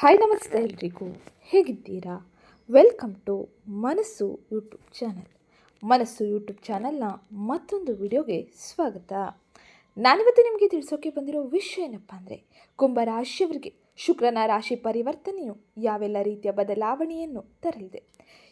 Hi ನಮಸ್ತೆ ಎಲ್ರಿಗೂ. ಹೇಗಿದ್ದೀರಾ? Welcome to Manassu YouTube channel Manassu YouTube ಚಾನಲ್ನ ಮತ್ತೊಂದು ವಿಡಿಯೋಗೆ ಸ್ವಾಗತ. ನಾನಿವತ್ತು ನಿಮಗೆ ತಿಳಿಸೋಕೆ ಬಂದಿರೋ ವಿಷಯ ಏನಪ್ಪ ಅಂದರೆ ಕುಂಭರಾಶಿಯವರಿಗೆ ಶುಕ್ರನ ರಾಶಿ ಪರಿವರ್ತನೆಯು ಯಾವೆಲ್ಲ ರೀತಿಯ ಬದಲಾವಣೆಯನ್ನು ತರಲಿದೆ.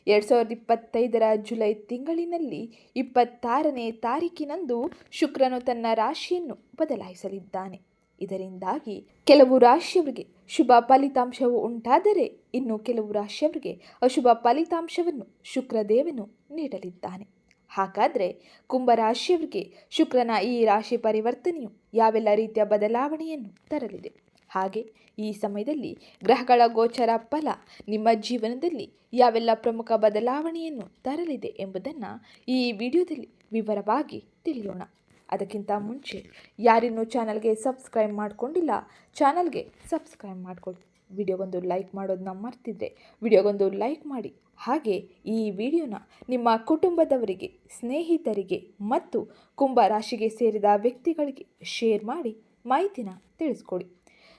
ಎರಡು ಸಾವಿರದ ಇಪ್ಪತ್ತೈದರ ಜುಲೈ ತಿಂಗಳಿನಲ್ಲಿ ಇಪ್ಪತ್ತಾರನೇ ತಾರೀಕಿನಂದು ಶುಕ್ರನು ತನ್ನ ರಾಶಿಯನ್ನು ಬದಲಾಯಿಸಲಿದ್ದಾನೆ. ಇದರಿಂದಾಗಿ ಕೆಲವು ರಾಶಿಯವರಿಗೆ ಶುಭ ಫಲಿತಾಂಶವು ಉಂಟಾದರೆ ಇನ್ನು ಕೆಲವು ರಾಶಿಯವರಿಗೆ ಅಶುಭ ಫಲಿತಾಂಶವನ್ನು ಶುಕ್ರದೇವನು ನೀಡಲಿದ್ದಾನೆ. ಹಾಗಾದರೆ ಕುಂಭರಾಶಿಯವರಿಗೆ ಶುಕ್ರನ ಈ ರಾಶಿ ಪರಿವರ್ತನೆಯು ಯಾವೆಲ್ಲ ರೀತಿಯ ಬದಲಾವಣೆಯನ್ನು ತರಲಿದೆ? ಹಾಗೆ ಈ ಸಮಯದಲ್ಲಿ ಗ್ರಹಗಳ ಗೋಚರ ಫಲ ನಿಮ್ಮ ಜೀವನದಲ್ಲಿ ಯಾವೆಲ್ಲ ಪ್ರಮುಖ ಬದಲಾವಣೆಯನ್ನು ತರಲಿದೆ ಎಂಬುದನ್ನು ಈ ವಿಡಿಯೋದಲ್ಲಿ ವಿವರವಾಗಿ ತಿಳಿಯೋಣ. ಅದಕ್ಕಿಂತ ಮುಂಚೆ ಯಾರಿನ್ನೂ ಚಾನಲ್ಗೆ ಸಬ್ಸ್ಕ್ರೈಬ್ ಮಾಡಿಕೊಂಡಿಲ್ಲ ಚಾನಲ್ಗೆ ಸಬ್ಸ್ಕ್ರೈಬ್ ಮಾಡಿಕೊಳ್ಳಿ ವಿಡಿಯೋಗೊಂದು ಲೈಕ್ ಮಾಡೋದನ್ನ ಮರ್ತಿದ್ರೆ ವಿಡಿಯೋಗೊಂದು ಲೈಕ್ ಮಾಡಿ. ಹಾಗೆ ಈ ವಿಡಿಯೋನ ನಿಮ್ಮ ಕುಟುಂಬದವರಿಗೆ ಸ್ನೇಹಿತರಿಗೆ ಮತ್ತು ಕುಂಭ ರಾಶಿಗೆ ಸೇರಿದ ವ್ಯಕ್ತಿಗಳಿಗೆ ಶೇರ್ ಮಾಡಿ ಮಾಹಿತಿನ ತಿಳಿಸ್ಕೊಡಿ.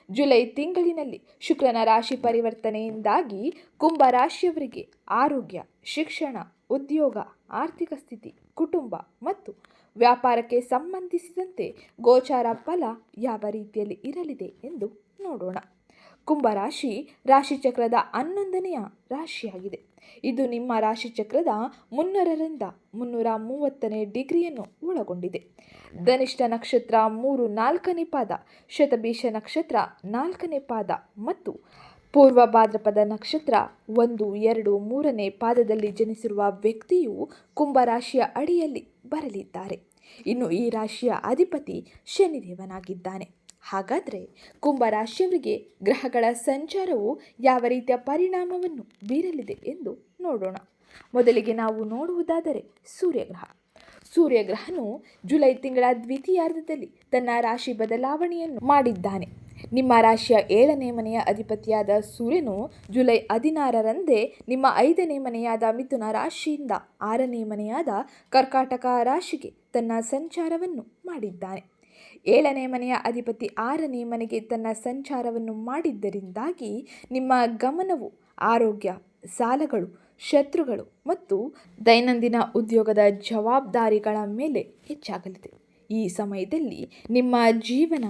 ಜುಲೈ ತಿಂಗಳಿನಲ್ಲಿ ಶುಕ್ರನ ರಾಶಿ ಪರಿವರ್ತನೆಯಿಂದಾಗಿ ಕುಂಭ ರಾಶಿಯವರಿಗೆ ಆರೋಗ್ಯ ಶಿಕ್ಷಣ ಉದ್ಯೋಗ ಆರ್ಥಿಕ ಸ್ಥಿತಿ ಕುಟುಂಬ ಮತ್ತು ವ್ಯಾಪಾರಕ್ಕೆ ಸಂಬಂಧಿಸಿದಂತೆ ಗೋಚಾರ ಫಲ ಯಾವ ರೀತಿಯಲ್ಲಿ ಇರಲಿದೆ ಎಂದು ನೋಡೋಣ. ಕುಂಭರಾಶಿ ರಾಶಿಚಕ್ರದ ಹನ್ನೊಂದನೆಯ ರಾಶಿಯಾಗಿದೆ. ಇದು ನಿಮ್ಮ ರಾಶಿಚಕ್ರದ ಮುನ್ನೂರರಿಂದ ಮುನ್ನೂರ ಮೂವತ್ತನೇ ಡಿಗ್ರಿಯನ್ನು ಒಳಗೊಂಡಿದೆ. ಧನಿಷ್ಠ ನಕ್ಷತ್ರ ಮೂರು ನಾಲ್ಕನೇ ಪಾದ, ಶತಭೀಷ ನಕ್ಷತ್ರ ನಾಲ್ಕನೇ ಪಾದ ಮತ್ತು ಪೂರ್ವ ಭಾದ್ರಪದ ನಕ್ಷತ್ರ ಒಂದು, ಎರಡು, ಮೂರನೇ ಪಾದದಲ್ಲಿ ಜನಿಸಿರುವ ವ್ಯಕ್ತಿಯು ಕುಂಭರಾಶಿಯ ಅಡಿಯಲ್ಲಿ ಬರಲಿದ್ದಾರೆ. ಇನ್ನು ಈ ರಾಶಿಯ ಅಧಿಪತಿ ಶನಿದೇವನಾಗಿದ್ದಾನೆ. ಹಾಗಾದರೆ ಕುಂಭರಾಶಿಯವರಿಗೆ ಗ್ರಹಗಳ ಸಂಚಾರವು ಯಾವ ರೀತಿಯ ಪರಿಣಾಮವನ್ನು ಬೀರಲಿದೆ ಎಂದು ನೋಡೋಣ. ಮೊದಲಿಗೆ ನಾವು ನೋಡುವುದಾದರೆ ಸೂರ್ಯಗ್ರಹ. ಸೂರ್ಯಗ್ರಹನು ಜುಲೈ ತಿಂಗಳ ದ್ವಿತೀಯಾರ್ಧದಲ್ಲಿ ತನ್ನ ರಾಶಿ ಬದಲಾವಣೆಯನ್ನು ಮಾಡಿದ್ದಾನೆ. ನಿಮ್ಮ ರಾಶಿಯ ಏಳನೇ ಮನೆಯ ಅಧಿಪತಿಯಾದ ಸೂರ್ಯನು ಜುಲೈ ಹದಿನಾರರಂದೇ ನಿಮ್ಮ ಐದನೇ ಮನೆಯಾದ ಮಿಥುನ ರಾಶಿಯಿಂದ ಆರನೇ ಮನೆಯಾದ ಕರ್ಕಾಟಕ ರಾಶಿಗೆ ತನ್ನ ಸಂಚಾರವನ್ನು ಮಾಡಿದ್ದಾನೆ. ಏಳನೇ ಮನೆಯ ಅಧಿಪತಿ ಆರನೇ ಮನೆಗೆ ತನ್ನ ಸಂಚಾರವನ್ನು ಮಾಡಿದ್ದರಿಂದಾಗಿ ನಿಮ್ಮ ಗಮನವು ಆರೋಗ್ಯ, ಸಾಲಗಳು, ಶತ್ರುಗಳು ಮತ್ತು ದೈನಂದಿನ ಉದ್ಯೋಗದ ಜವಾಬ್ದಾರಿಗಳ ಮೇಲೆ ಹೆಚ್ಚಾಗಲಿದೆ. ಈ ಸಮಯದಲ್ಲಿ ನಿಮ್ಮ ಜೀವನ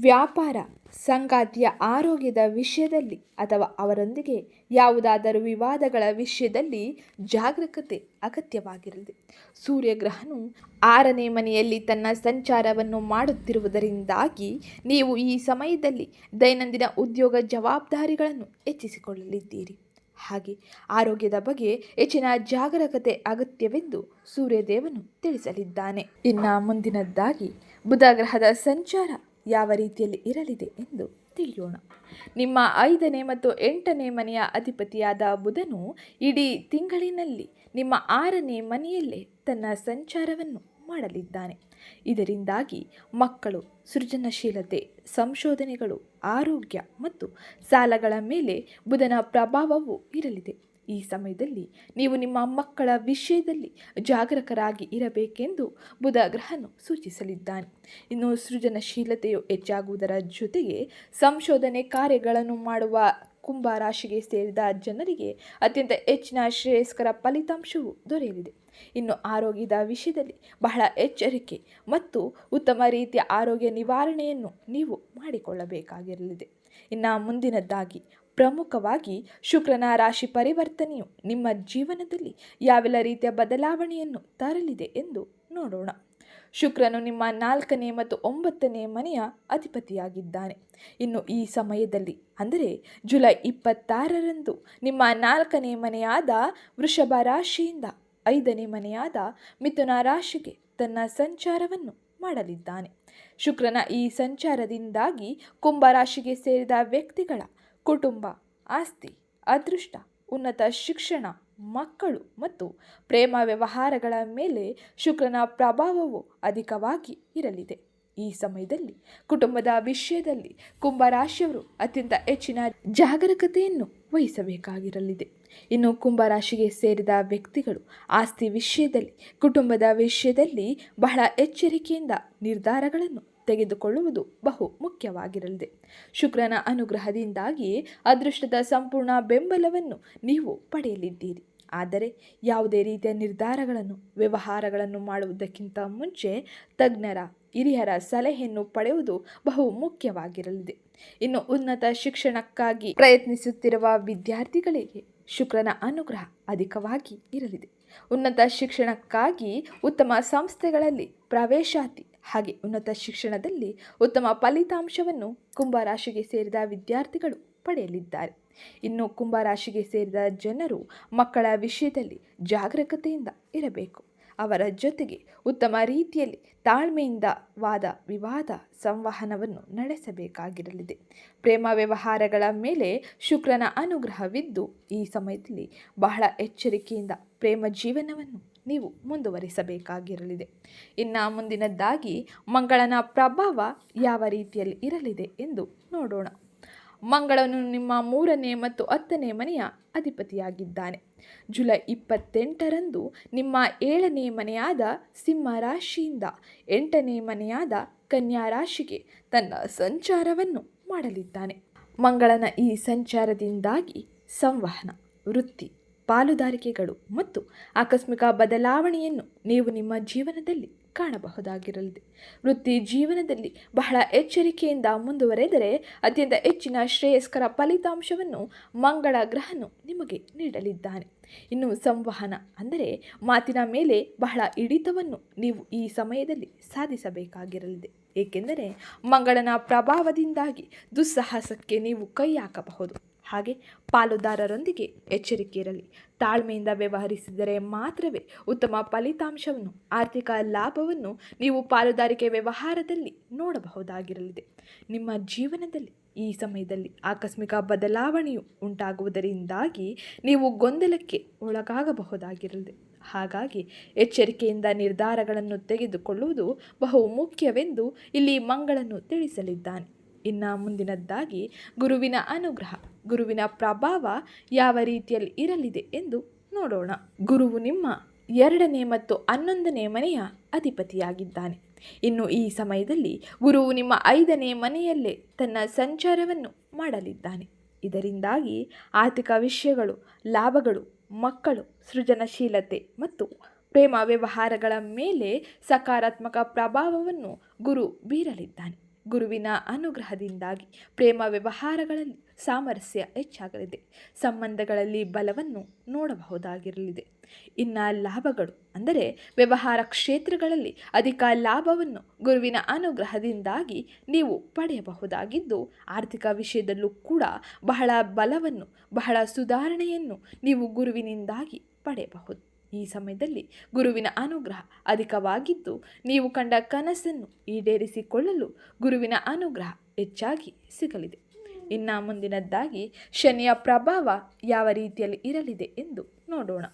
ವ್ಯಾಪಾರ, ಸಂಗಾತಿಯ ಆರೋಗ್ಯದ ವಿಷಯದಲ್ಲಿ ಅಥವಾ ಅವರೊಂದಿಗೆ ಯಾವುದಾದರೂ ವಿವಾದಗಳ ವಿಷಯದಲ್ಲಿ ಜಾಗರೂಕತೆ ಅಗತ್ಯವಾಗಿರಲಿದೆ ಸೂರ್ಯಗ್ರಹನು ಆರನೇ ಮನೆಯಲ್ಲಿ ತನ್ನ ಸಂಚಾರವನ್ನು ಮಾಡುತ್ತಿರುವುದರಿಂದಾಗಿ ನೀವು ಈ ಸಮಯದಲ್ಲಿ ದೈನಂದಿನ ಉದ್ಯೋಗ ಜವಾಬ್ದಾರಿಗಳನ್ನು ಹೆಚ್ಚಿಸಿಕೊಳ್ಳಲಿದ್ದೀರಿ. ಹಾಗೆ ಆರೋಗ್ಯದ ಬಗ್ಗೆ ಹೆಚ್ಚಿನ ಜಾಗರೂಕತೆ ಅಗತ್ಯವೆಂದು ಸೂರ್ಯದೇವನು ತಿಳಿಸಲಿದ್ದಾನೆ. ಇನ್ನು ಮುಂದಿನದ್ದಾಗಿ ಬುಧ ಗ್ರಹದ ಸಂಚಾರ ಯಾವ ರೀತಿಯಲ್ಲಿ ಇರಲಿದೆ ಎಂದು ತಿಳಿಯೋಣ. ನಿಮ್ಮ ಐದನೇ ಮತ್ತು ಎಂಟನೇ ಮನೆಯ ಅಧಿಪತಿಯಾದ ಬುಧನು ಇಡೀ ತಿಂಗಳಿನಲ್ಲಿ ನಿಮ್ಮ ಆರನೇ ಮನೆಯಲ್ಲೇ ತನ್ನ ಸಂಚಾರವನ್ನು ಮಾಡಲಿದ್ದಾನೆ. ಇದರಿಂದಾಗಿ ಮಕ್ಕಳು, ಸೃಜನಶೀಲತೆ, ಸಂಶೋಧನೆಗಳು, ಆರೋಗ್ಯ ಮತ್ತು ಸಾಲಗಳ ಮೇಲೆ ಬುಧನ ಪ್ರಭಾವವು ಇರಲಿದೆ. ಈ ಸಮಯದಲ್ಲಿ ನೀವು ನಿಮ್ಮ ಮಕ್ಕಳ ವಿಷಯದಲ್ಲಿ ಜಾಗರೂಕರಾಗಿ ಇರಬೇಕೆಂದು ಬುಧ ಗ್ರಹನು ಸೂಚಿಸಲಿದ್ದಾನೆ. ಇನ್ನು ಸೃಜನಶೀಲತೆಯು ಹೆಚ್ಚಾಗುವುದರ ಜೊತೆಗೆ ಸಂಶೋಧನೆ ಕಾರ್ಯಗಳನ್ನು ಮಾಡುವ ಕುಂಭ ರಾಶಿಗೆ ಸೇರಿದ ಜನರಿಗೆ ಅತ್ಯಂತ ಹೆಚ್ಚಿನ ಶ್ರೇಯಸ್ಕರ ಫಲಿತಾಂಶವು ದೊರೆಯಲಿದೆ. ಇನ್ನು ಆರೋಗ್ಯದ ವಿಷಯದಲ್ಲಿ ಬಹಳ ಎಚ್ಚರಿಕೆ ಮತ್ತು ಉತ್ತಮ ರೀತಿಯ ಆರೋಗ್ಯ ನಿವಾರಣೆಯನ್ನು ನೀವು ಮಾಡಿಕೊಳ್ಳಬೇಕಾಗಿರಲಿದೆ. ಇನ್ನು ಮುಂದಿನದ್ದಾಗಿ ಪ್ರಮುಖವಾಗಿ ಶುಕ್ರನ ರಾಶಿ ಪರಿವರ್ತನೆಯು ನಿಮ್ಮ ಜೀವನದಲ್ಲಿ ಯಾವೆಲ್ಲ ರೀತಿಯ ಬದಲಾವಣೆಯನ್ನು ತರಲಿದೆ ಎಂದು ನೋಡೋಣ. ಶುಕ್ರನು ನಿಮ್ಮ ನಾಲ್ಕನೇ ಮತ್ತು ಒಂಬತ್ತನೇ ಮನೆಯ ಅಧಿಪತಿಯಾಗಿದ್ದಾನೆ. ಇನ್ನು ಈ ಸಮಯದಲ್ಲಿ, ಅಂದರೆ ಜುಲೈ ಇಪ್ಪತ್ತಾರರಂದು, ನಿಮ್ಮ ನಾಲ್ಕನೇ ಮನೆಯಾದ ವೃಷಭ ರಾಶಿಯಿಂದ ಐದನೇ ಮನೆಯಾದ ಮಿಥುನ ರಾಶಿಗೆ ತನ್ನ ಸಂಚಾರವನ್ನು ಮಾಡಲಿದ್ದಾನೆ. ಶುಕ್ರನ ಈ ಸಂಚಾರದಿಂದಾಗಿ ಕುಂಭ ರಾಶಿಗೆ ಸೇರಿದ ವ್ಯಕ್ತಿಗಳ ಕುಟುಂಬ, ಆಸ್ತಿ, ಅದೃಷ್ಟ, ಉನ್ನತ ಶಿಕ್ಷಣ, ಮಕ್ಕಳು ಮತ್ತು ಪ್ರೇಮ ವ್ಯವಹಾರಗಳ ಮೇಲೆ ಶುಕ್ರನ ಪ್ರಭಾವವು ಅಧಿಕವಾಗಿ ಇರಲಿದೆ. ಈ ಸಮಯದಲ್ಲಿ ಕುಟುಂಬದ ವಿಷಯದಲ್ಲಿ ಕುಂಭರಾಶಿಯವರು ಅತ್ಯಂತ ಹೆಚ್ಚಿನ ಜಾಗರೂಕತೆಯನ್ನು ವಹಿಸಬೇಕಾಗಿರಲಿದೆ. ಇನ್ನು ಕುಂಭರಾಶಿಗೆ ಸೇರಿದ ವ್ಯಕ್ತಿಗಳು ಆಸ್ತಿ ವಿಷಯದಲ್ಲಿ, ಕುಟುಂಬದ ವಿಷಯದಲ್ಲಿ ಬಹಳ ಎಚ್ಚರಿಕೆಯಿಂದ ನಿರ್ಧಾರಗಳನ್ನು ತೆಗೆದುಕೊಳ್ಳುವುದು ಬಹು ಮುಖ್ಯವಾಗಿರಲಿದೆ. ಶುಕ್ರನ ಅನುಗ್ರಹದಿಂದಾಗಿ ಅದೃಷ್ಟದ ಸಂಪೂರ್ಣ ಬೆಂಬಲವನ್ನು ನೀವು ಪಡೆಯಲಿದ್ದೀರಿ. ಆದರೆ ಯಾವುದೇ ರೀತಿಯ ನಿರ್ಧಾರಗಳನ್ನು, ವ್ಯವಹಾರಗಳನ್ನು ಮಾಡುವುದಕ್ಕಿಂತ ಮುಂಚೆ ತಜ್ಞರ, ಹಿರಿಯರ ಸಲಹೆಯನ್ನು ಪಡೆಯುವುದು ಬಹು ಮುಖ್ಯವಾಗಿರಲಿದೆ. ಇನ್ನು ಉನ್ನತ ಶಿಕ್ಷಣಕ್ಕಾಗಿ ಪ್ರಯತ್ನಿಸುತ್ತಿರುವ ವಿದ್ಯಾರ್ಥಿಗಳಿಗೆ ಶುಕ್ರನ ಅನುಗ್ರಹ ಅಧಿಕವಾಗಿ ಇರಲಿದೆ. ಉನ್ನತ ಶಿಕ್ಷಣಕ್ಕಾಗಿ ಉತ್ತಮ ಸಂಸ್ಥೆಗಳಲ್ಲಿ ಪ್ರವೇಶಾತಿ ಹಾಗೆ ಉನ್ನತ ಶಿಕ್ಷಣದಲ್ಲಿ ಉತ್ತಮ ಫಲಿತಾಂಶವನ್ನು ಕುಂಭರಾಶಿಗೆ ಸೇರಿದ ವಿದ್ಯಾರ್ಥಿಗಳು ಪಡೆಯಲಿದ್ದಾರೆ. ಇನ್ನು ಕುಂಭರಾಶಿಗೆ ಸೇರಿದ ಜನರು ಮಕ್ಕಳ ವಿಷಯದಲ್ಲಿ ಜಾಗರೂಕತೆಯಿಂದ ಇರಬೇಕು. ಅವರ ಜೊತೆಗೆ ಉತ್ತಮ ರೀತಿಯಲ್ಲಿ ತಾಳ್ಮೆಯಿಂದ ವಾದ ವಿವಾದ ಸಂವಹನವನ್ನು ನಡೆಸಬೇಕಾಗಿರಲಿದೆ. ಪ್ರೇಮ ವ್ಯವಹಾರಗಳ ಮೇಲೆ ಶುಕ್ರನ ಅನುಗ್ರಹವಿದ್ದು ಈ ಸಮಯದಲ್ಲಿ ಬಹಳ ಎಚ್ಚರಿಕೆಯಿಂದ ಪ್ರೇಮ ಜೀವನವನ್ನು ನೀವು ಮುಂದುವರಿಸಬೇಕಾಗಿರಲಿದೆ. ಇನ್ನು ಮುಂದಿನದ್ದಾಗಿ ಮಂಗಳನ ಪ್ರಭಾವ ಯಾವ ರೀತಿಯಲ್ಲಿ ಇರಲಿದೆ ಎಂದು ನೋಡೋಣ. ಮಂಗಳನು ನಿಮ್ಮ ಮೂರನೇ ಮತ್ತು ಹತ್ತನೇ ಮನೆಯ ಅಧಿಪತಿಯಾಗಿದ್ದಾನೆ. ಜುಲೈ ಇಪ್ಪತ್ತೆಂಟರಂದು ನಿಮ್ಮ ಏಳನೇ ಮನೆಯಾದ ಸಿಂಹ ರಾಶಿಯಿಂದ ಎಂಟನೇ ಮನೆಯಾದ ಕನ್ಯಾ ರಾಶಿಗೆ ತನ್ನ ಸಂಚಾರವನ್ನು ಮಾಡಲಿದ್ದಾನೆ. ಮಂಗಳನ ಈ ಸಂಚಾರದಿಂದಾಗಿ ಸಂವಹನ, ವೃತ್ತಿ ಪಾಲುದಾರಿಕೆಗಳು ಮತ್ತು ಆಕಸ್ಮಿಕ ಬದಲಾವಣೆಯನ್ನು ನೀವು ನಿಮ್ಮ ಜೀವನದಲ್ಲಿ ಕಾಣಬಹುದಾಗಿರಲಿದೆ. ವೃತ್ತಿ ಜೀವನದಲ್ಲಿ ಬಹಳ ಎಚ್ಚರಿಕೆಯಿಂದ ಮುಂದುವರೆದರೆ ಅತ್ಯಂತ ಹೆಚ್ಚಿನ ಶ್ರೇಯಸ್ಕರ ಫಲಿತಾಂಶವನ್ನು ಮಂಗಳ ಗ್ರಹನು ನಿಮಗೆ ನೀಡಲಿದ್ದಾನೆ. ಇನ್ನು ಸಂವಹನ ಅಂದರೆ ಮಾತಿನ ಮೇಲೆ ಬಹಳ ಹಿಡಿತವನ್ನು ನೀವು ಈ ಸಮಯದಲ್ಲಿ ಸಾಧಿಸಬೇಕಾಗಿರಲಿದೆ. ಏಕೆಂದರೆ ಮಂಗಳನ ಪ್ರಭಾವದಿಂದಾಗಿ ದುಸ್ಸಾಹಸಕ್ಕೆ ನೀವು ಕೈ ಹಾಕಬಹುದು ಹಾಗೆ ಪಾಲುದಾರರೊಂದಿಗೆ ಎಚ್ಚರಿಕೆ ಇರಲಿ. ತಾಳ್ಮೆಯಿಂದ ವ್ಯವಹರಿಸಿದರೆ ಮಾತ್ರವೇ ಉತ್ತಮ ಫಲಿತಾಂಶವನ್ನು, ಆರ್ಥಿಕ ಲಾಭವನ್ನು ನೀವು ಪಾಲುದಾರಿಕೆ ವ್ಯವಹಾರದಲ್ಲಿ ನೋಡಬಹುದಾಗಿರಲಿದೆ. ನಿಮ್ಮ ಜೀವನದಲ್ಲಿ ಈ ಸಮಯದಲ್ಲಿ ಆಕಸ್ಮಿಕ ಬದಲಾವಣೆಯು ಉಂಟಾಗುವುದರಿಂದಾಗಿ ನೀವು ಗೊಂದಲಕ್ಕೆ ಒಳಗಾಗಬಹುದಾಗಿರಲಿದೆ. ಹಾಗಾಗಿ ಎಚ್ಚರಿಕೆಯಿಂದ ನಿರ್ಧಾರಗಳನ್ನು ತೆಗೆದುಕೊಳ್ಳುವುದು ಬಹು ಮುಖ್ಯವೆಂದು ಇಲ್ಲಿ ಮಂಗಳನು ತಿಳಿಸಲಿದ್ದಾನೆ. ಇನ್ನು ಮುಂದಿನದ್ದಾಗಿ ಗುರುವಿನ ಅನುಗ್ರಹ. ಗುರುವಿನ ಪ್ರಭಾವ ಯಾವ ರೀತಿಯಲ್ಲಿ ಇರಲಿದೆ ಎಂದು ನೋಡೋಣ. ಗುರುವು ನಿಮ್ಮ ಎರಡನೇ ಮತ್ತು ಹನ್ನೊಂದನೇ ಮನೆಯ ಅಧಿಪತಿಯಾಗಿದ್ದಾನೆ. ಇನ್ನು ಈ ಸಮಯದಲ್ಲಿ ಗುರುವು ನಿಮ್ಮ ಐದನೇ ಮನೆಯಲ್ಲೇ ತನ್ನ ಸಂಚಾರವನ್ನು ಮಾಡಲಿದ್ದಾನೆ. ಇದರಿಂದಾಗಿ ಆರ್ಥಿಕ ವಿಷಯಗಳು, ಲಾಭಗಳು, ಮಕ್ಕಳು, ಸೃಜನಶೀಲತೆ ಮತ್ತು ಪ್ರೇಮ ವ್ಯವಹಾರಗಳ ಮೇಲೆ ಸಕಾರಾತ್ಮಕ ಪ್ರಭಾವವನ್ನು ಗುರು ಬೀರಲಿದ್ದಾನೆ. ಗುರುವಿನ ಅನುಗ್ರಹದಿಂದಾಗಿ ಪ್ರೇಮ ವ್ಯವಹಾರಗಳಲ್ಲಿ ಸಾಮರಸ್ಯ ಹೆಚ್ಚಾಗಲಿದೆ. ಸಂಬಂಧಗಳಲ್ಲಿ ಬಲವನ್ನು ನೋಡಬಹುದಾಗಿರಲಿದೆ. ಇನ್ನು ಲಾಭಗಳು ಅಂದರೆ ವ್ಯವಹಾರ ಕ್ಷೇತ್ರಗಳಲ್ಲಿ ಅಧಿಕ ಲಾಭವನ್ನು ಗುರುವಿನ ಅನುಗ್ರಹದಿಂದಾಗಿ ನೀವು ಪಡೆಯಬಹುದಾಗಿದ್ದು, ಆರ್ಥಿಕ ವಿಷಯದಲ್ಲೂ ಕೂಡ ಬಹಳ ಬಲವನ್ನು, ಬಹಳ ಸುಧಾರಣೆಯನ್ನು ನೀವು ಗುರುವಿನಿಂದಾಗಿ ಪಡೆಯಬಹುದು. ಈ ಸಮಯದಲ್ಲಿ ಗುರುವಿನ ಅನುಗ್ರಹ ಅಧಿಕವಾಗಿದ್ದು, ನೀವು ಕಂಡ ಕನಸನ್ನು ಈಡೇರಿಸಿಕೊಳ್ಳಲು ಗುರುವಿನ ಅನುಗ್ರಹ ಹೆಚ್ಚಾಗಿ ಸಿಗಲಿದೆ. ಇನ್ನು ಮುಂದಿನದ್ದಾಗಿ ಶನಿಯ ಪ್ರಭಾವ ಯಾವ ರೀತಿಯಲ್ಲಿ ಇರಲಿದೆ ಎಂದು ನೋಡೋಣ.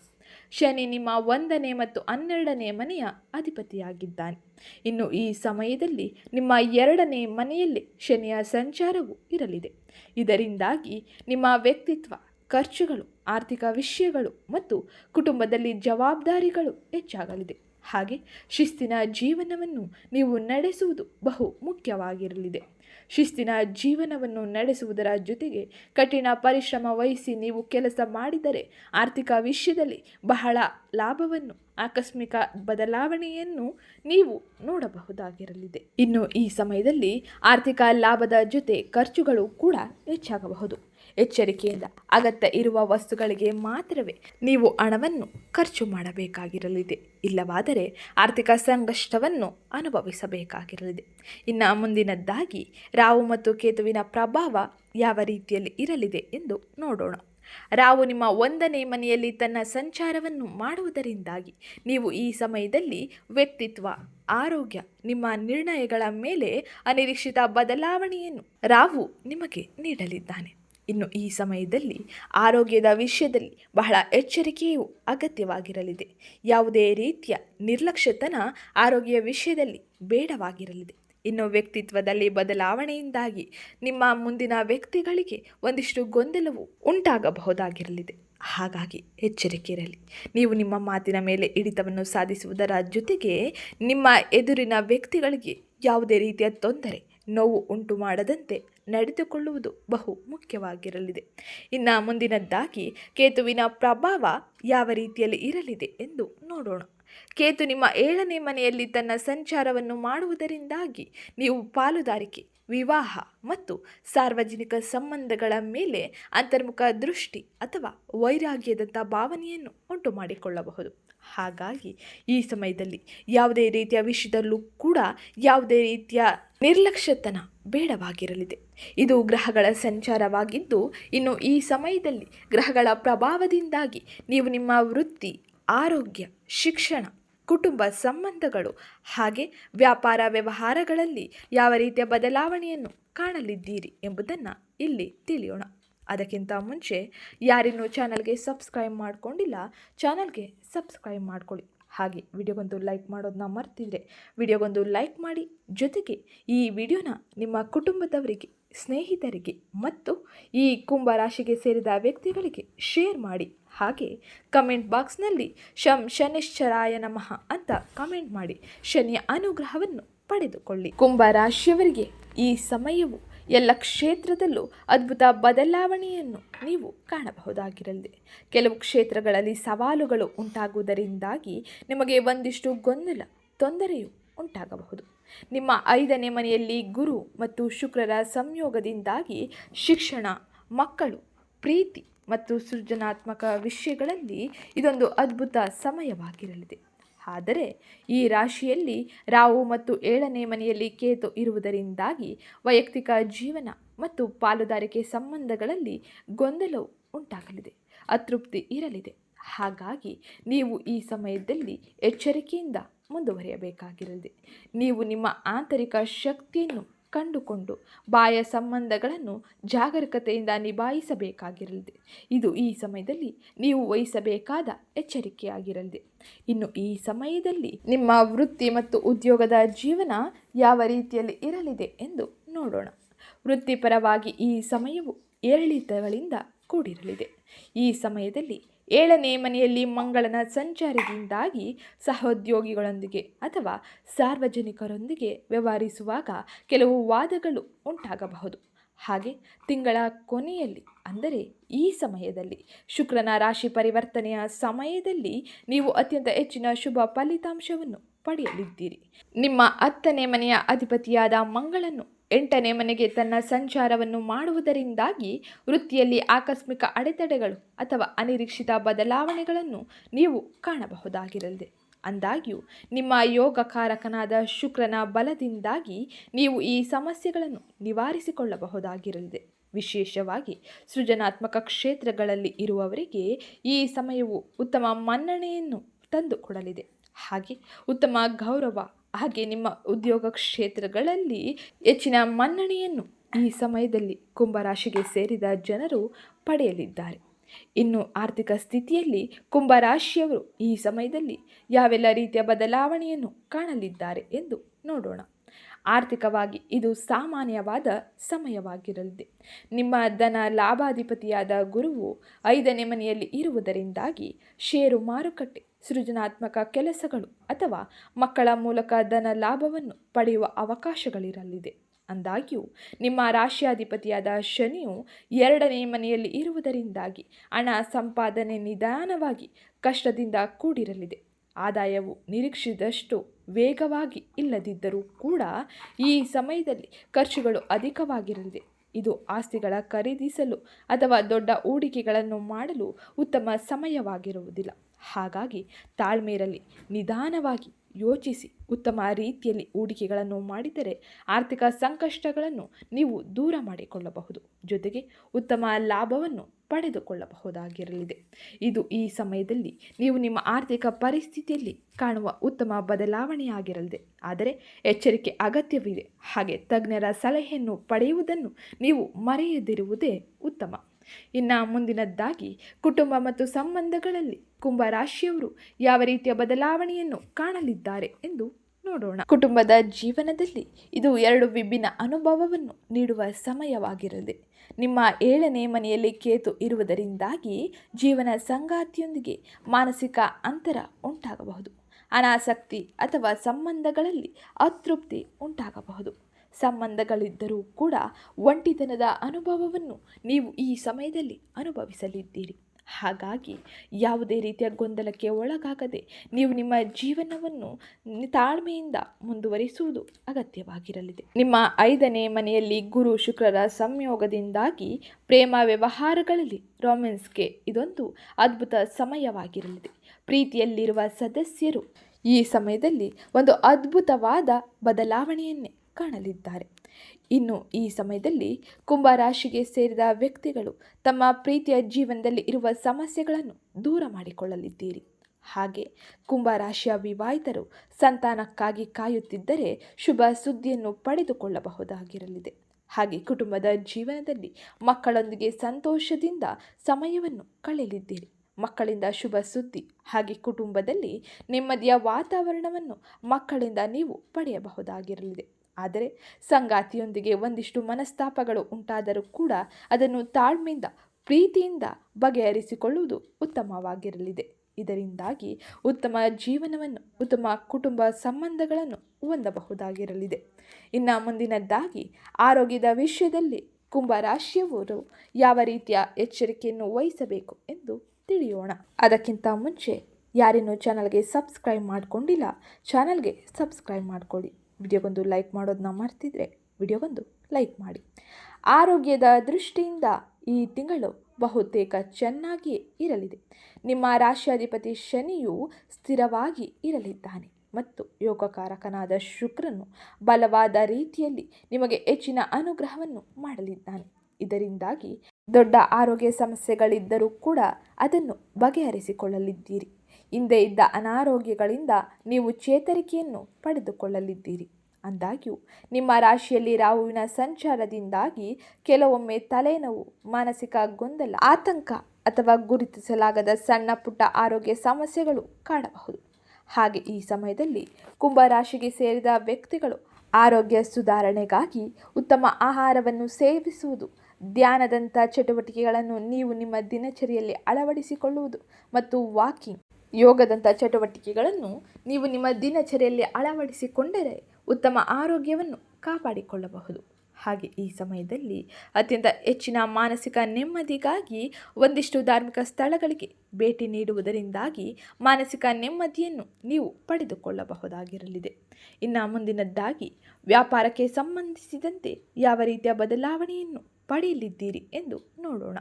ಶನಿ ನಿಮ್ಮ ಒಂದನೇ ಮತ್ತು ಹನ್ನೆರಡನೇ ಮನೆಯ ಅಧಿಪತಿಯಾಗಿದ್ದಾನೆ. ಇನ್ನು ಈ ಸಮಯದಲ್ಲಿ ನಿಮ್ಮ ಎರಡನೇ ಮನೆಯಲ್ಲಿ ಶನಿಯ ಸಂಚಾರವು ಇರಲಿದೆ. ಇದರಿಂದಾಗಿ ನಿಮ್ಮ ವ್ಯಕ್ತಿತ್ವ, ಖರ್ಚುಗಳು, ಆರ್ಥಿಕ ವಿಷಯಗಳು ಮತ್ತು ಕುಟುಂಬದಲ್ಲಿ ಜವಾಬ್ದಾರಿಗಳು ಹೆಚ್ಚಾಗಲಿದೆ. ಹಾಗೆ ಶಿಸ್ತಿನ ಜೀವನವನ್ನು ನೀವು ನಡೆಸುವುದು ಬಹು ಮುಖ್ಯವಾಗಿರಲಿದೆ. ಶಿಸ್ತಿನ ಜೀವನವನ್ನು ನಡೆಸುವುದರ ಜೊತೆಗೆ ಕಠಿಣ ಪರಿಶ್ರಮ ವಹಿಸಿ ನೀವು ಕೆಲಸ ಮಾಡಿದರೆ ಆರ್ಥಿಕ ವಿಷಯದಲ್ಲಿ ಬಹಳ ಲಾಭವನ್ನು, ಆಕಸ್ಮಿಕ ಬದಲಾವಣೆಯನ್ನು ನೀವು ನೋಡಬಹುದಾಗಿರಲಿದೆ. ಇನ್ನು ಈ ಸಮಯದಲ್ಲಿ ಆರ್ಥಿಕ ಲಾಭದ ಜೊತೆ ಖರ್ಚುಗಳು ಕೂಡ ಹೆಚ್ಚಾಗಬಹುದು. ಎಚ್ಚರಿಕೆಯಿಂದ ಅಗತ್ಯ ಇರುವ ವಸ್ತುಗಳಿಗೆ ಮಾತ್ರವೇ ನೀವು ಹಣವನ್ನು ಖರ್ಚು ಮಾಡಬೇಕಾಗಿರಲಿದೆ. ಇಲ್ಲವಾದರೆ ಆರ್ಥಿಕ ಸಂಕಷ್ಟವನ್ನು ಅನುಭವಿಸಬೇಕಾಗಿರಲಿದೆ. ಇನ್ನು ಮುಂದಿನದ್ದಾಗಿ ರಾವು ಮತ್ತು ಕೇತುವಿನ ಪ್ರಭಾವ ಯಾವ ರೀತಿಯಲ್ಲಿ ಇರಲಿದೆ ಎಂದು ನೋಡೋಣ. ರಾವು ನಿಮ್ಮ ಒಂದನೇ ಮನೆಯಲ್ಲಿ ತನ್ನ ಸಂಚಾರವನ್ನು ಮಾಡುವುದರಿಂದಾಗಿ ನೀವು ಈ ಸಮಯದಲ್ಲಿ ವ್ಯಕ್ತಿತ್ವ, ಆರೋಗ್ಯ, ನಿಮ್ಮ ನಿರ್ಣಯಗಳ ಮೇಲೆ ಅನಿರೀಕ್ಷಿತ ಬದಲಾವಣೆಯನ್ನು ರಾವು ನಿಮಗೆ ನೀಡಲಿದ್ದಾನೆ. ಇನ್ನು ಈ ಸಮಯದಲ್ಲಿ ಆರೋಗ್ಯದ ವಿಷಯದಲ್ಲಿ ಬಹಳ ಎಚ್ಚರಿಕೆಯು ಅಗತ್ಯವಾಗಿರಲಿದೆ. ಯಾವುದೇ ರೀತಿಯ ನಿರ್ಲಕ್ಷ್ಯತನ ಆರೋಗ್ಯ ವಿಷಯದಲ್ಲಿ ಬೇಡವಾಗಿರಲಿದೆ. ಇನ್ನು ವ್ಯಕ್ತಿತ್ವದಲ್ಲಿ ಬದಲಾವಣೆಯಿಂದಾಗಿ ನಿಮ್ಮ ಮುಂದಿನ ವ್ಯಕ್ತಿಗಳಿಗೆ ಒಂದಿಷ್ಟು ಗೊಂದಲವು ಉಂಟಾಗಬಹುದಾಗಿರಲಿದೆ. ಹಾಗಾಗಿ ಎಚ್ಚರಿಕೆ ಇರಲಿ ನೀವು ನಿಮ್ಮ ಮಾತಿನ ಮೇಲೆ ಹಿಡಿತವನ್ನು ಸಾಧಿಸುವುದರ ಜೊತೆಗೆ ನಿಮ್ಮ ಎದುರಿನ ವ್ಯಕ್ತಿಗಳಿಗೆ ಯಾವುದೇ ರೀತಿಯ ತೊಂದರೆ, ನೋವು ಉಂಟು ಮಾಡದಂತೆ ನಡೆದುಕೊಳ್ಳುವುದು ಬಹು ಮುಖ್ಯವಾಗಿರಲಿದೆ. ಇನ್ನು ಮುಂದಿನದ್ದಾಗಿ, ಕೇತುವಿನ ಪ್ರಭಾವ ಯಾವ ರೀತಿಯಲ್ಲಿ ಇರಲಿದೆ ಎಂದು ನೋಡೋಣ. ಕೇತು ನಿಮ್ಮ ಏಳನೇ ಮನೆಯಲ್ಲಿ ತನ್ನ ಸಂಚಾರವನ್ನು ಮಾಡುವುದರಿಂದಾಗಿ ನೀವು ಪಾಲುದಾರಿಕೆ, ವಿವಾಹ ಮತ್ತು ಸಾರ್ವಜನಿಕ ಸಂಬಂಧಗಳ ಮೇಲೆ ಅಂತರ್ಮುಖ ದೃಷ್ಟಿ ಅಥವಾ ವೈರಾಗ್ಯದಂಥ ಭಾವನೆಯನ್ನು ಉಂಟು ಮಾಡಿಕೊಳ್ಳಬಹುದು ಹಾಗಾಗಿ ಈ ಸಮಯದಲ್ಲಿ ಯಾವುದೇ ರೀತಿಯ ವಿಷಯದಲ್ಲೂ ಕೂಡ ಯಾವುದೇ ರೀತಿಯ ನಿರ್ಲಕ್ಷ್ಯತನ ಬೇಡವಾಗಿರಲಿದೆ. ಇದು ಗ್ರಹಗಳ ಸಂಚಾರವಾಗಿದ್ದು, ಇನ್ನು ಈ ಸಮಯದಲ್ಲಿ ಗ್ರಹಗಳ ಪ್ರಭಾವದಿಂದಾಗಿ ನೀವು ನಿಮ್ಮ ವೃತ್ತಿ, ಆರೋಗ್ಯ, ಶಿಕ್ಷಣ, ಕುಟುಂಬ ಸಂಬಂಧಗಳು ಹಾಗೆ ವ್ಯಾಪಾರ ವ್ಯವಹಾರಗಳಲ್ಲಿ ಯಾವ ರೀತಿಯ ಬದಲಾವಣೆಯನ್ನು ಕಾಣಲಿದ್ದೀರಿ ಎಂಬುದನ್ನು ಇಲ್ಲಿ ತಿಳಿಯೋಣ. ಅದಕ್ಕಿಂತ ಮುಂಚೆ ಯಾರಿನ್ನೂ ಚಾನಲ್ಗೆ ಸಬ್ಸ್ಕ್ರೈಬ್ ಮಾಡಿಕೊಂಡಿಲ್ಲ, ಚಾನಲ್ಗೆ ಸಬ್ಸ್ಕ್ರೈಬ್ ಮಾಡ್ಕೊಳ್ಳಿ. ಹಾಗೆ ವಿಡಿಯೋಗೊಂದು ಲೈಕ್ ಮಾಡೋದನ್ನ ಮರ್ತಿದ್ರೆ ವಿಡಿಯೋಗೊಂದು ಲೈಕ್ ಮಾಡಿ ಜೊತೆಗೆ ಈ ವಿಡಿಯೋನ ನಿಮ್ಮ ಕುಟುಂಬದವರಿಗೆ, ಸ್ನೇಹಿತರಿಗೆ ಮತ್ತು ಈ ಕುಂಭ ರಾಶಿಗೆ ಸೇರಿದ ವ್ಯಕ್ತಿಗಳಿಗೆ ಶೇರ್ ಮಾಡಿ. ಹಾಗೆ ಕಮೆಂಟ್ ಬಾಕ್ಸ್ನಲ್ಲಿ ಶಂ ಶನಿಶ್ಚರಾಯ ನಮಃ ಅಂತ ಕಮೆಂಟ್ ಮಾಡಿ. ಶನಿಯ ಅನುಗ್ರಹವನ್ನು ಪಡೆದುಕೊಳ್ಳಿ. ಕುಂಭ ರಾಶಿಯವರಿಗೆ ಈ ಸಮಯವು ಎಲ್ಲ ಕ್ಷೇತ್ರದಲ್ಲೂ ಅದ್ಭುತ ಬದಲಾವಣೆಯನ್ನು ನೀವು ಕಾಣಬಹುದಾಗಿರಲಿದೆ ಕೆಲವು ಕ್ಷೇತ್ರಗಳಲ್ಲಿ ಸವಾಲುಗಳು ಉಂಟಾಗುವುದರಿಂದಾಗಿ ನಿಮಗೆ ಒಂದಿಷ್ಟು ಗೊಂದಲ, ತೊಂದರೆಯು ಉಂಟಾಗಬಹುದು. ನಿಮ್ಮ ಐದನೇ ಮನೆಯಲ್ಲಿ ಗುರು ಮತ್ತು ಶುಕ್ರರ ಸಂಯೋಗದಿಂದಾಗಿ ಶಿಕ್ಷಣ, ಮಕ್ಕಳು, ಪ್ರೀತಿ ಮತ್ತು ಸೃಜನಾತ್ಮಕ ವಿಷಯಗಳಲ್ಲಿ ಇದೊಂದು ಅದ್ಭುತ ಸಮಯವಾಗಿರಲಿದೆ. ಆದರೆ ಈ ರಾಶಿಯಲ್ಲಿ ರಾಹು ಮತ್ತು ಏಳನೇ ಮನೆಯಲ್ಲಿ ಕೇತು ಇರುವುದರಿಂದಾಗಿ ವೈಯಕ್ತಿಕ ಜೀವನ ಮತ್ತು ಪಾಲುದಾರಿಕೆ ಸಂಬಂಧಗಳಲ್ಲಿ ಗೊಂದಲವು ಉಂಟಾಗಲಿದೆ, ಅತೃಪ್ತಿ ಇರಲಿದೆ. ಹಾಗಾಗಿ ನೀವು ಈ ಸಮಯದಲ್ಲಿ ಎಚ್ಚರಿಕೆಯಿಂದ ಮುಂದುವರಿಯಬೇಕಾಗಿರಲಿದೆ. ನೀವು ನಿಮ್ಮ ಆಂತರಿಕ ಶಕ್ತಿಯನ್ನು ಕಂಡುಕೊಂಡು ಬಾಯ ಸಂಬಂಧಗಳನ್ನು ಜಾಗರೂಕತೆಯಿಂದ ನಿಭಾಯಿಸಬೇಕಾಗಿರಲಿದೆ. ಇದು ಈ ಸಮಯದಲ್ಲಿ ನೀವು ವಹಿಸಬೇಕಾದ ಎಚ್ಚರಿಕೆಯಾಗಿರಲಿದೆ. ಇನ್ನು ಈ ಸಮಯದಲ್ಲಿ ನಿಮ್ಮ ವೃತ್ತಿ ಮತ್ತು ಉದ್ಯೋಗದ ಜೀವನ ಯಾವ ರೀತಿಯಲ್ಲಿ ಇರಲಿದೆ ಎಂದು ನೋಡೋಣ. ವೃತ್ತಿಪರವಾಗಿ ಈ ಸಮಯವು ಏರಿಳಿತಗಳಿಂದ ಕೂಡಿರಲಿದೆ. ಈ ಸಮಯದಲ್ಲಿ ಏಳನೇ ಮನೆಯಲ್ಲಿ ಮಂಗಳನ ಸಂಚಾರದಿಂದಾಗಿ ಸಹೋದ್ಯೋಗಿಗಳೊಂದಿಗೆ ಅಥವಾ ಸಾರ್ವಜನಿಕರೊಂದಿಗೆ ವ್ಯವಹರಿಸುವಾಗ ಕೆಲವು ವಾದಗಳು ಉಂಟಾಗಬಹುದು. ಹಾಗೆ ತಿಂಗಳ ಕೊನೆಯಲ್ಲಿ, ಅಂದರೆ ಈ ಸಮಯದಲ್ಲಿ, ಶುಕ್ರನ ರಾಶಿ ಪರಿವರ್ತನೆಯ ಸಮಯದಲ್ಲಿ ನೀವು ಅತ್ಯಂತ ಹೆಚ್ಚಿನ ಶುಭ ಫಲಿತಾಂಶವನ್ನು ಪಡೆಯಲಿದ್ದೀರಿ. ನಿಮ್ಮ ಹತ್ತನೇ ಮನೆಯ ಅಧಿಪತಿಯಾದ ಮಂಗಳನು ಎಂಟನೇ ಮನೆಗೆ ತನ್ನ ಸಂಚಾರವನ್ನು ಮಾಡುವುದರಿಂದಾಗಿ ವೃತ್ತಿಯಲ್ಲಿ ಆಕಸ್ಮಿಕ ಅಡೆತಡೆಗಳು ಅಥವಾ ಅನಿರೀಕ್ಷಿತ ಬದಲಾವಣೆಗಳನ್ನು ನೀವು ಕಾಣಬಹುದಾಗಿರಲಿದೆ. ಅಂದಾಗ್ಯೂ, ನಿಮ್ಮ ಯೋಗಕಾರಕನಾದ ಶುಕ್ರನ ಬಲದಿಂದಾಗಿ ನೀವು ಈ ಸಮಸ್ಯೆಗಳನ್ನು ನಿವಾರಿಸಿಕೊಳ್ಳಬಹುದಾಗಿರಲಿದೆ. ವಿಶೇಷವಾಗಿ, ಸೃಜನಾತ್ಮಕ ಕ್ಷೇತ್ರಗಳಲ್ಲಿ ಇರುವವರಿಗೆ ಈ ಸಮಯವು ಉತ್ತಮ ಮನ್ನಣೆಯನ್ನು ತಂದುಕೊಡಲಿದೆ. ಹಾಗೆ, ಉತ್ತಮ ಗೌರವ ಹಾಗೆ ನಿಮ್ಮ ಉದ್ಯೋಗ ಕ್ಷೇತ್ರಗಳಲ್ಲಿ ಹೆಚ್ಚಿನ ಮನ್ನಣೆಯನ್ನು ಈ ಸಮಯದಲ್ಲಿ ಕುಂಭರಾಶಿಗೆ ಸೇರಿದ ಜನರು ಪಡೆಯಲಿದ್ದಾರೆ. ಇನ್ನು ಆರ್ಥಿಕ ಸ್ಥಿತಿಯಲ್ಲಿ ಕುಂಭರಾಶಿಯವರು ಈ ಸಮಯದಲ್ಲಿ ಯಾವೆಲ್ಲ ರೀತಿಯ ಬದಲಾವಣೆಯನ್ನು ಕಾಣಲಿದ್ದಾರೆ ಎಂದು ನೋಡೋಣ. ಆರ್ಥಿಕವಾಗಿ ಇದು ಸಾಮಾನ್ಯವಾದ ಸಮಯವಾಗಿರಲಿದೆ. ನಿಮ್ಮ ಧನ ಲಾಭಾಧಿಪತಿಯಾದ ಗುರುವು ಐದನೇ ಮನೆಯಲ್ಲಿ ಇರುವುದರಿಂದಾಗಿ ಷೇರು ಮಾರುಕಟ್ಟೆ ಸೃಜನಾತ್ಮಕ ಕೆಲಸಗಳು ಅಥವಾ ಮಕ್ಕಳ ಮೂಲಕ ಧನ ಲಾಭವನ್ನು ಪಡೆಯುವ ಅವಕಾಶಗಳಿರಲಿದೆ. ಅಂದಾಗ್ಯೂ, ನಿಮ್ಮ ರಾಶಿಯಾಧಿಪತಿಯಾದ ಶನಿಯು ಎರಡನೇ ಮನೆಯಲ್ಲಿ ಇರುವುದರಿಂದಾಗಿ ಹಣ ಸಂಪಾದನೆ ನಿಧಾನವಾಗಿ ಕಷ್ಟದಿಂದ ಕೂಡಿರಲಿದೆ. ಆದಾಯವು ನಿರೀಕ್ಷಿಸಿದಷ್ಟು ವೇಗವಾಗಿ ಇಲ್ಲದಿದ್ದರೂ ಕೂಡ ಈ ಸಮಯದಲ್ಲಿ ಖರ್ಚುಗಳು ಅಧಿಕವಾಗಿರಲಿದೆ. ಇದು ಆಸ್ತಿಗಳ ಖರೀದಿಸಲು ಅಥವಾ ದೊಡ್ಡ ಹೂಡಿಕೆಗಳನ್ನು ಮಾಡಲು ಉತ್ತಮ ಸಮಯವಾಗಿರುವುದಿಲ್ಲ. ಹಾಗಾಗಿ ತಾಳ್ಮೆಯಲ್ಲಿ ನಿಧಾನವಾಗಿ ಯೋಚಿಸಿ, ಉತ್ತಮ ರೀತಿಯಲ್ಲಿ ಹೂಡಿಕೆಗಳನ್ನು ಮಾಡಿದರೆ ಆರ್ಥಿಕ ಸಂಕಷ್ಟಗಳನ್ನು ನೀವು ದೂರ ಮಾಡಿಕೊಳ್ಳಬಹುದು. ಜೊತೆಗೆ ಉತ್ತಮ ಲಾಭವನ್ನು ಪಡೆದುಕೊಳ್ಳಬಹುದಾಗಿರಲಿದೆ. ಇದು ಈ ಸಮಯದಲ್ಲಿ ನೀವು ನಿಮ್ಮ ಆರ್ಥಿಕ ಪರಿಸ್ಥಿತಿಯಲ್ಲಿ ಕಾಣುವ ಉತ್ತಮ ಬದಲಾವಣೆಯಾಗಿರಲಿದೆ. ಆದರೆ ಎಚ್ಚರಿಕೆ ಅಗತ್ಯವಿದೆ. ಹಾಗೆ ತಜ್ಞರ ಸಲಹೆಯನ್ನು ಪಡೆಯುವುದನ್ನು ನೀವು ಮರೆಯದಿರುವುದೇ ಉತ್ತಮ. ಇನ್ನು ಮುಂದಿನದ್ದಾಗಿ ಕುಟುಂಬ ಮತ್ತು ಸಂಬಂಧಗಳಲ್ಲಿ ಕುಂಭರಾಶಿಯವರು ಯಾವ ರೀತಿಯ ಬದಲಾವಣೆಯನ್ನು ಕಾಣಲಿದ್ದಾರೆ ಎಂದು ನೋಡೋಣ. ಕುಟುಂಬದ ಜೀವನದಲ್ಲಿ ಇದು ಎರಡು ವಿಭಿನ್ನ ಅನುಭವವನ್ನು ನೀಡುವ ಸಮಯವಾಗಿರಲಿದೆ ನಿಮ್ಮ ಏಳನೇ ಮನೆಯಲ್ಲಿ ಕೇತು ಇರುವುದರಿಂದಾಗಿ ಜೀವನ ಸಂಗಾತಿಯೊಂದಿಗೆ ಮಾನಸಿಕ ಅಂತರ ಉಂಟಾಗಬಹುದು. ಅನಾಸಕ್ತಿ ಅಥವಾ ಸಂಬಂಧಗಳಲ್ಲಿ ಅತೃಪ್ತಿ ಉಂಟಾಗಬಹುದು. ಸಂಬಂಧಗಳಿದ್ದರೂ ಕೂಡ ಒಂಟಿತನದ ಅನುಭವವನ್ನು ನೀವು ಈ ಸಮಯದಲ್ಲಿ ಅನುಭವಿಸಲಿದ್ದೀರಿ. ಹಾಗಾಗಿ ಯಾವುದೇ ರೀತಿಯ ಗೊಂದಲಕ್ಕೆ ಒಳಗಾಗದೆ ನೀವು ನಿಮ್ಮ ಜೀವನವನ್ನು ತಾಳ್ಮೆಯಿಂದ ಮುಂದುವರಿಸುವುದು ಅಗತ್ಯವಾಗಿರಲಿದೆ. ನಿಮ್ಮ ಐದನೇ ಮನೆಯಲ್ಲಿ ಗುರು ಶುಕ್ರರ ಸಂಯೋಗದಿಂದಾಗಿ ಪ್ರೇಮ ವ್ಯವಹಾರಗಳಲ್ಲಿ ರೊಮ್ಯಾನ್ಸ್ಗೆ ಇದೊಂದು ಅದ್ಭುತ ಸಮಯವಾಗಿರಲಿದೆ. ಪ್ರೀತಿಯಲ್ಲಿರುವ ಸದಸ್ಯರು ಈ ಸಮಯದಲ್ಲಿ ಒಂದು ಅದ್ಭುತವಾದ ಬದಲಾವಣೆಯನ್ನೇ ಕಾಣಲಿದ್ದಾರೆ. ಇನ್ನು ಈ ಸಮಯದಲ್ಲಿ ಕುಂಭ ರಾಶಿಗೆ ಸೇರಿದ ವ್ಯಕ್ತಿಗಳು ತಮ್ಮ ಪ್ರೀತಿಯ ಜೀವನದಲ್ಲಿ ಇರುವ ಸಮಸ್ಯೆಗಳನ್ನು ದೂರ ಮಾಡಿಕೊಳ್ಳಲಿದ್ದೀರಿ. ಹಾಗೆ ಕುಂಭ ರಾಶಿಯ ವಿವಾಹಿತರು ಸಂತಾನಕ್ಕಾಗಿ ಕಾಯುತ್ತಿದ್ದರೆ ಶುಭ ಸುದ್ದಿಯನ್ನು ಪಡೆದುಕೊಳ್ಳಬಹುದಾಗಿರಲಿದೆ. ಹಾಗೆ ಕುಟುಂಬದ ಜೀವನದಲ್ಲಿ ಮಕ್ಕಳೊಂದಿಗೆ ಸಂತೋಷದಿಂದ ಸಮಯವನ್ನು ಕಳೆಯಲಿದ್ದೀರಿ. ಮಕ್ಕಳಿಂದ ಶುಭ ಸುದ್ದಿ, ಹಾಗೆ ಕುಟುಂಬದಲ್ಲಿ ನೆಮ್ಮದಿಯ ವಾತಾವರಣವನ್ನು ಮಕ್ಕಳಿಂದ ನೀವು ಪಡೆಯಬಹುದಾಗಿರಲಿದೆ. ಆದರೆ ಸಂಗಾತಿಯೊಂದಿಗೆ ಒಂದಿಷ್ಟು ಮನಸ್ತಾಪಗಳು ಉಂಟಾದರೂ ಕೂಡ ಅದನ್ನು ತಾಳ್ಮೆಯಿಂದ, ಪ್ರೀತಿಯಿಂದ ಬಗೆಹರಿಸಿಕೊಳ್ಳುವುದು ಉತ್ತಮವಾಗಿರಲಿದೆ. ಇದರಿಂದಾಗಿ ಉತ್ತಮ ಜೀವನವನ್ನು, ಉತ್ತಮ ಕುಟುಂಬ ಸಂಬಂಧಗಳನ್ನು ಹೊಂದಬಹುದಾಗಿರಲಿದೆ. ಇನ್ನು ಮುಂದಿನದ್ದಾಗಿ, ಆರೋಗ್ಯದ ವಿಷಯದಲ್ಲಿ ಕುಂಭ ರಾಶಿಯವರು ಯಾವ ರೀತಿಯ ಎಚ್ಚರಿಕೆಯನ್ನು ವಹಿಸಬೇಕು ಎಂದು ತಿಳಿಯೋಣ. ಅದಕ್ಕಿಂತ ಮುಂಚೆ ಯಾರೇನೂ ಚಾನಲ್ಗೆ ಸಬ್ಸ್ಕ್ರೈಬ್ ಮಾಡಿಕೊಂಡಿಲ್ಲ, ಚಾನಲ್ಗೆ ಸಬ್ಸ್ಕ್ರೈಬ್ ಮಾಡಿಕೊಳ್ಳಿ. ವಿಡಿಯೋಗೊಂದು ಲೈಕ್ ಮಾಡೋದನ್ನ ಮರ್ತಿದ್ರೆ ವಿಡಿಯೋಗೊಂದು ಲೈಕ್ ಮಾಡಿ. ಆರೋಗ್ಯದ ದೃಷ್ಟಿಯಿಂದ ಈ ತಿಂಗಳು ಬಹುತೇಕ ಚೆನ್ನಾಗಿಯೇ ಇರಲಿದೆ. ನಿಮ್ಮ ರಾಷ್ಟ್ರಾಧಿಪತಿ ಶನಿಯು ಸ್ಥಿರವಾಗಿ ಇರಲಿದ್ದಾನೆ ಮತ್ತು ಯೋಗಕಾರಕನಾದ ಶುಕ್ರನು ಬಲವಾದ ರೀತಿಯಲ್ಲಿ ನಿಮಗೆ ಹೆಚ್ಚಿನ ಅನುಗ್ರಹವನ್ನು ಮಾಡಲಿದ್ದಾನೆ. ಇದರಿಂದಾಗಿ ದೊಡ್ಡ ಆರೋಗ್ಯ ಸಮಸ್ಯೆಗಳಿದ್ದರೂ ಕೂಡ ಅದನ್ನು ಬಗೆಹರಿಸಿಕೊಳ್ಳಲಿದ್ದೀರಿ. ಹಿಂದೆ ಇದ್ದ ಅನಾರೋಗ್ಯಗಳಿಂದ ನೀವು ಚೇತರಿಕೆಯನ್ನು ಪಡೆದುಕೊಳ್ಳಲಿದ್ದೀರಿ. ಅಂದಾಗ್ಯೂ, ನಿಮ್ಮ ರಾಶಿಯಲ್ಲಿ ರಾಹುವಿನ ಸಂಚಾರದಿಂದಾಗಿ ಕೆಲವೊಮ್ಮೆ ತಲೆನೋವು, ಮಾನಸಿಕ ಗೊಂದಲ, ಆತಂಕ ಅಥವಾ ಗುರುತಿಸಲಾಗದ ಸಣ್ಣ ಪುಟ್ಟ ಆರೋಗ್ಯ ಸಮಸ್ಯೆಗಳು ಕಾಣಬಹುದು. ಹಾಗೆ ಈ ಸಮಯದಲ್ಲಿ ಕುಂಭರಾಶಿಗೆ ಸೇರಿದ ವ್ಯಕ್ತಿಗಳು ಆರೋಗ್ಯ ಸುಧಾರಣೆಗಾಗಿ ಉತ್ತಮ ಆಹಾರವನ್ನು ಸೇವಿಸುವುದು, ಧ್ಯಾನದಂಥ ಚಟುವಟಿಕೆಗಳನ್ನು ನೀವು ನಿಮ್ಮ ದಿನಚರಿಯಲ್ಲಿ ಅಳವಡಿಸಿಕೊಳ್ಳುವುದು ಮತ್ತು ವಾಕಿಂಗ್ ಯೋಗದಂಥ ಚಟುವಟಿಕೆಗಳನ್ನು ನೀವು ನಿಮ್ಮ ದಿನಚರಿಯಲ್ಲಿ ಅಳವಡಿಸಿಕೊಂಡರೆ ಉತ್ತಮ ಆರೋಗ್ಯವನ್ನು ಕಾಪಾಡಿಕೊಳ್ಳಬಹುದು. ಹಾಗೆ ಈ ಸಮಯದಲ್ಲಿ ಅತ್ಯಂತ ಹೆಚ್ಚಿನ ಮಾನಸಿಕ ನೆಮ್ಮದಿಗಾಗಿ ಒಂದಿಷ್ಟು ಧಾರ್ಮಿಕ ಸ್ಥಳಗಳಿಗೆ ಭೇಟಿ ನೀಡುವುದರಿಂದಾಗಿ ಮಾನಸಿಕ ನೆಮ್ಮದಿಯನ್ನು ನೀವು ಪಡೆದುಕೊಳ್ಳಬಹುದಾಗಿರಲಿದೆ. ಇನ್ನು ಮುಂದಿನದ್ದಾಗಿ ವ್ಯಾಪಾರಕ್ಕೆ ಸಂಬಂಧಿಸಿದಂತೆ ಯಾವ ರೀತಿಯ ಬದಲಾವಣೆಯನ್ನು ಪಡೆಯಲಿದ್ದೀರಿ ಎಂದು ನೋಡೋಣ.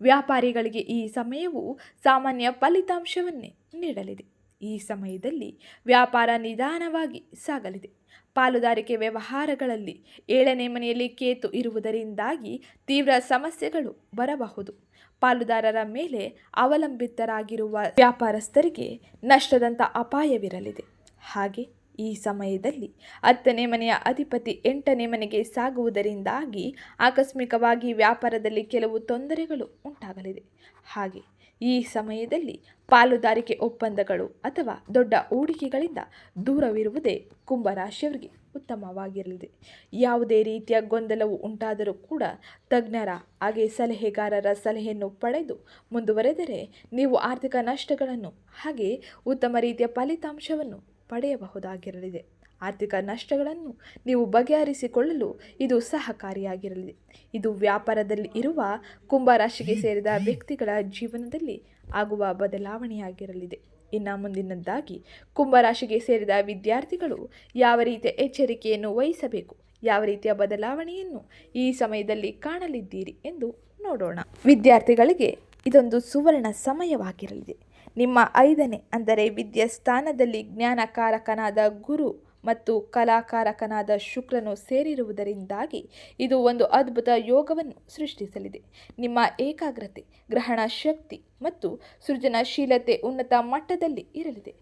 ವ್ಯಾಪಾರಿಗಳಿಗೆ ಈ ಸಮಯವು ಸಾಮಾನ್ಯ ಫಲಿತಾಂಶವನ್ನೇ ನೀಡಲಿದೆ. ಈ ಸಮಯದಲ್ಲಿ ವ್ಯಾಪಾರ ನಿಧಾನವಾಗಿ ಸಾಗಲಿದೆ. ಪಾಲುದಾರಿಕೆ ವ್ಯವಹಾರಗಳಲ್ಲಿ ಏಳನೇ ಮನೆಯಲ್ಲಿ ಕೇತು ಇರುವುದರಿಂದಾಗಿ ತೀವ್ರ ಸಮಸ್ಯೆಗಳು ಬರಬಹುದು. ಪಾಲುದಾರರ ಮೇಲೆ ಅವಲಂಬಿತರಾಗಿರುವ ವ್ಯಾಪಾರಸ್ಥರಿಗೆ ನಷ್ಟದಂಥ ಅಪಾಯವಿರಲಿದೆ. ಹಾಗೆ ಈ ಸಮಯದಲ್ಲಿ ಹತ್ತನೇ ಮನೆಯ ಅಧಿಪತಿ ಎಂಟನೇ ಮನೆಗೆ ಸಾಗುವುದರಿಂದಾಗಿ ಆಕಸ್ಮಿಕವಾಗಿ ವ್ಯಾಪಾರದಲ್ಲಿ ಕೆಲವು ತೊಂದರೆಗಳು ಉಂಟಾಗಲಿದೆ. ಹಾಗೆ ಈ ಸಮಯದಲ್ಲಿ ಪಾಲುದಾರಿಕೆ ಒಪ್ಪಂದಗಳು ಅಥವಾ ದೊಡ್ಡ ಹೂಡಿಕೆಗಳಿಂದ ದೂರವಿರುವುದೇ ಕುಂಭರಾಶಿಯವರಿಗೆ ಉತ್ತಮವಾಗಿರಲಿದೆ. ಯಾವುದೇ ರೀತಿಯ ಗೊಂದಲವು ಉಂಟಾದರೂ ಕೂಡ ತಜ್ಞರ ಹಾಗೆ ಸಲಹೆಗಾರರ ಸಲಹೆಯನ್ನು ಪಡೆದು ಮುಂದುವರೆದರೆ ನೀವು ಆರ್ಥಿಕ ನಷ್ಟಗಳನ್ನು ಹಾಗೆ ಉತ್ತಮ ರೀತಿಯ ಫಲಿತಾಂಶವನ್ನು ಪಡೆಯಬಹುದಾಗಿರಲಿದೆ. ಆರ್ಥಿಕ ನಷ್ಟಗಳನ್ನು ನೀವು ಬಗೆಹರಿಸಿಕೊಳ್ಳಲು ಇದು ಸಹಕಾರಿಯಾಗಿರಲಿದೆ. ಇದು ವ್ಯಾಪಾರದಲ್ಲಿ ಇರುವ ಕುಂಭರಾಶಿಗೆ ಸೇರಿದ ವ್ಯಕ್ತಿಗಳ ಜೀವನದಲ್ಲಿ ಆಗುವ ಬದಲಾವಣೆಯಾಗಿರಲಿದೆ. ಇನ್ನು ಮುಂದಿನದ್ದಾಗಿ, ಕುಂಭರಾಶಿಗೆ ಸೇರಿದ ವಿದ್ಯಾರ್ಥಿಗಳು ಯಾವ ರೀತಿಯ ಎಚ್ಚರಿಕೆಯನ್ನು ವಹಿಸಬೇಕು? ಯಾವ ರೀತಿಯ ಬದಲಾವಣೆಯನ್ನು ಈ ಸಮಯದಲ್ಲಿ ಕಾಣಲಿದ್ದೀರಿ ಎಂದು ನೋಡೋಣ. ವಿದ್ಯಾರ್ಥಿಗಳಿಗೆ ಇದೊಂದು ಸುವರ್ಣ ಸಮಯವಾಗಿರಲಿದೆ. ನಿಮ್ಮ ಐದನೇ, ಅಂದರೆ ವಿದ್ಯಾಸ್ಥಾನದಲ್ಲಿ ಜ್ಞಾನಕಾರಕನಾದ ಗುರು ಮತ್ತು ಕಲಾಕಾರಕನಾದ ಶುಕ್ರನು ಸೇರಿರುವುದರಿಂದಾಗಿ ಇದು ಒಂದು ಅದ್ಭುತ ಯೋಗವನ್ನು ಸೃಷ್ಟಿಸಲಿದೆ. ನಿಮ್ಮ ಏಕಾಗ್ರತೆ, ಗ್ರಹಣ ಶಕ್ತಿ ಮತ್ತು ಸೃಜನಶೀಲತೆ ಉನ್ನತ ಮಟ್ಟದಲ್ಲಿ ಇರಲಿದೆ.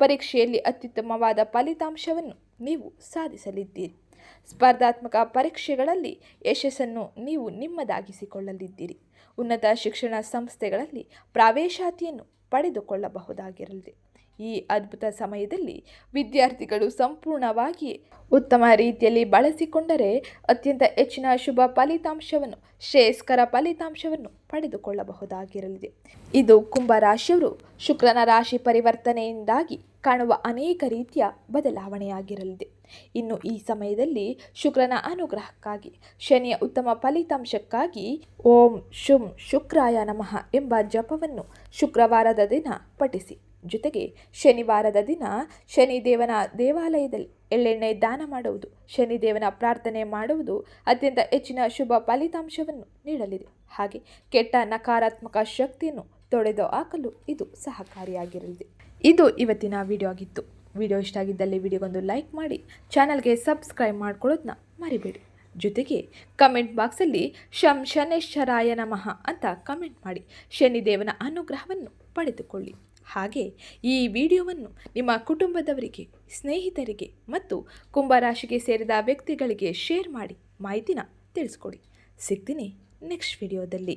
ಪರೀಕ್ಷೆಯಲ್ಲಿ ಅತ್ಯುತ್ತಮವಾದ ಫಲಿತಾಂಶವನ್ನು ನೀವು ಸಾಧಿಸಲಿದ್ದೀರಿ. ಸ್ಪರ್ಧಾತ್ಮಕ ಪರೀಕ್ಷೆಗಳಲ್ಲಿ ಯಶಸ್ಸನ್ನು ನೀವು ನಿಮ್ಮದಾಗಿಸಿಕೊಳ್ಳಲಿದ್ದೀರಿ. ಉನ್ನತ ಶಿಕ್ಷಣ ಸಂಸ್ಥೆಗಳಲ್ಲಿ ಪ್ರವೇಶಾತಿಯನ್ನು ಪಡೆದುಕೊಳ್ಳಬಹುದಾಗಿರಲಿದೆ ಈ ಅದ್ಭುತ ಸಮಯದಲ್ಲಿ ವಿದ್ಯಾರ್ಥಿಗಳು ಸಂಪೂರ್ಣವಾಗಿ ಉತ್ತಮ ರೀತಿಯಲ್ಲಿ ಬಳಸಿಕೊಂಡರೆ ಅತ್ಯಂತ ಹೆಚ್ಚಿನ ಶುಭ ಫಲಿತಾಂಶವನ್ನು, ಶ್ರೇಯಸ್ಕರ ಫಲಿತಾಂಶವನ್ನು ಪಡೆದುಕೊಳ್ಳಬಹುದಾಗಿರಲಿದೆ. ಇದು ಕುಂಭ ರಾಶಿಯವರು ಶುಕ್ರನ ರಾಶಿ ಪರಿವರ್ತನೆಯಿಂದಾಗಿ ಕಾಣುವ ಅನೇಕ ರೀತಿಯ ಬದಲಾವಣೆಯಾಗಿರಲಿದೆ. ಇನ್ನು ಈ ಸಮಯದಲ್ಲಿ ಶುಕ್ರನ ಅನುಗ್ರಹಕ್ಕಾಗಿ, ಶನಿಯ ಉತ್ತಮ ಫಲಿತಾಂಶಕ್ಕಾಗಿ ಓಂ ಶುಂ ಶುಕ್ರಾಯ ನಮಃ ಎಂಬ ಜಪವನ್ನು ಶುಕ್ರವಾರದ ದಿನ ಪಠಿಸಿ. ಜೊತೆಗೆ ಶನಿವಾರದ ದಿನ ಶನಿದೇವನ ದೇವಾಲಯದಲ್ಲಿ ಎಳ್ಳೆಣ್ಣೆ ದಾನ ಮಾಡುವುದು, ಶನಿದೇವನ ಪ್ರಾರ್ಥನೆ ಮಾಡುವುದು ಅತ್ಯಂತ ಹೆಚ್ಚಿನ ಶುಭ ಫಲಿತಾಂಶವನ್ನು ನೀಡಲಿದೆ. ಹಾಗೆ ಕೆಟ್ಟ ನಕಾರಾತ್ಮಕ ಶಕ್ತಿಯನ್ನು ತೊಡೆದು ಹಾಕಲು ಇದು ಸಹಕಾರಿಯಾಗಿರಲಿದೆ. ಇದು ಇವತ್ತಿನ ವಿಡಿಯೋ ಆಗಿತ್ತು. ವಿಡಿಯೋ ಇಷ್ಟ ಆಗಿದ್ದಲ್ಲಿ ವಿಡಿಯೋಗೊಂದು ಲೈಕ್ ಮಾಡಿ ಚಾನಲ್ಗೆ ಸಬ್ಸ್ಕ್ರೈಬ್ ಮಾಡ್ಕೊಳ್ಳೋದನ್ನ ಮರಿಬೇಡಿ. ಜೊತೆಗೆ ಕಮೆಂಟ್ ಬಾಕ್ಸಲ್ಲಿ ಶಂ ಶನೇಶ್ವರಾಯ ನಮಃ ಅಂತ ಕಮೆಂಟ್ ಮಾಡಿ, ಶನಿದೇವನ ಅನುಗ್ರಹವನ್ನು ಪಡೆದುಕೊಳ್ಳಿ. ಹಾಗೆ ಈ ವಿಡಿಯೋವನ್ನು ನಿಮ್ಮ ಕುಟುಂಬದವರಿಗೆ, ಸ್ನೇಹಿತರಿಗೆ ಮತ್ತು ಕುಂಭರಾಶಿಗೆ ಸೇರಿದ ವ್ಯಕ್ತಿಗಳಿಗೆ ಶೇರ್ ಮಾಡಿ ಮಾಹಿತಿನ ತಿಳಿಸ್ಕೊಡಿ. ಸಿಗ್ತೀನಿ ನೆಕ್ಸ್ಟ್ ವಿಡಿಯೋದಲ್ಲಿ